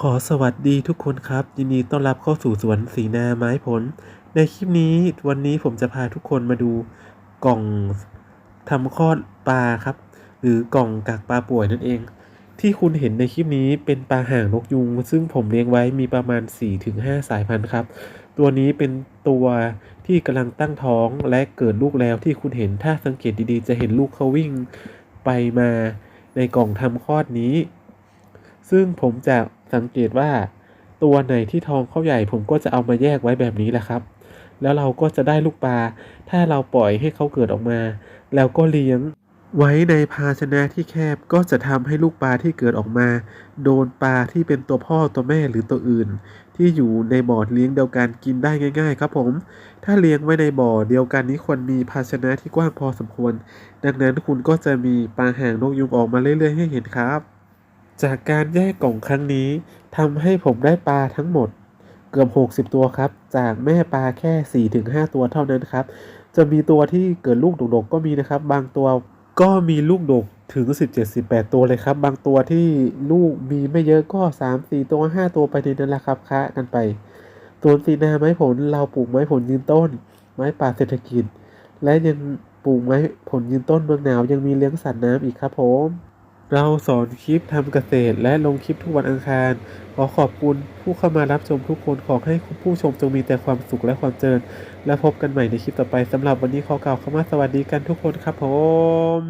ขอสวัสดีทุกคนครับ ยินดีต้อนรับเข้าสู่สวนสีนาไม้ผล ในคลิปนี้วันนี้ผมจะพาทุกคนมาดูกล่องทำคลอดปลาครับ หรือกล่องกักปลาป่วยนั่นเอง ที่คุณเห็นในคลิปนี้เป็นปลาห่างนกยุง ซึ่งผมเลี้ยงไว้มีประมาณ 4-5 สายพันธุ์ครับ ตัวนี้เป็นตัวที่กำลังตั้งท้องและเกิดลูกแล้วที่คุณเห็นถ้าสังเกตดีๆ จะเห็นลูกเขาวิ่งไปมาในกล่องทำคลอดนี้ ซึ่งผมจะ สังเกตว่า ตัวไหนที่ทองเข้าใหญ่ ผมก็จะเอามาแยกไว้แบบนี้แหละครับ แล้วเราก็จะได้ลูกปลา ถ้าเราปล่อยให้เขาเกิดออกมา แล้วก็เลี้ยง ไว้ในภาชนะที่แคบก็จะทำให้ลูกปลาที่เกิดออกมา โดนปลาที่เป็นตัวพ่อตัวแม่หรือตัวอื่น ที่อยู่ในบ่อเลี้ยงเดียวกันกินได้ง่าย ๆ ครับผม ถ้าเลี้ยงไว้ในบ่อเดียวกันนี้ควรมีภาชนะที่กว้างพอสมควร ดังนั้นคุณก็จะมีปลาห่างนกยุงออกมาเรื่อยๆ ให้เห็นครับ จากการแยกกล่องครั้งนี้ทำให้ผมได้ปลาทั้งหมด เกือบ 60 ตัวครับ จากแม่ปลาแค่ 4-5 ตัวเท่านั้นครับ จะมีตัวที่เกิดลูกดกๆก็มีนะครับ บางตัวก็มีลูกดกถึง 17-18 ตัวเลยครับ บางตัวที่ลูกมีไม่เยอะก็ 3-4 ตัว 5 ตัวไปในนั้นแหละครับคะกันไปส่วนสีนาไม้ผลเราปลูกไม้ผลยืนต้น ไม้ป่าเศรษฐกิจ และยังปลูกไม้ผลยืนต้นเมืองหนาวยังมีเลี้ยงสัตว์น้ำอีกครับผม เราสอนคลิปทำเกษตรและลงคลิปทุกวันอังคาร ขอขอบคุณผู้เข้ามารับชมทุกคนขอให้ผู้ชมจงมีแต่ความสุขและความเจริญ และพบกันใหม่ในคลิปต่อไปสำหรับวันนี้ขอกล่าวคำว่าสวัสดีกันทุกคนครับผม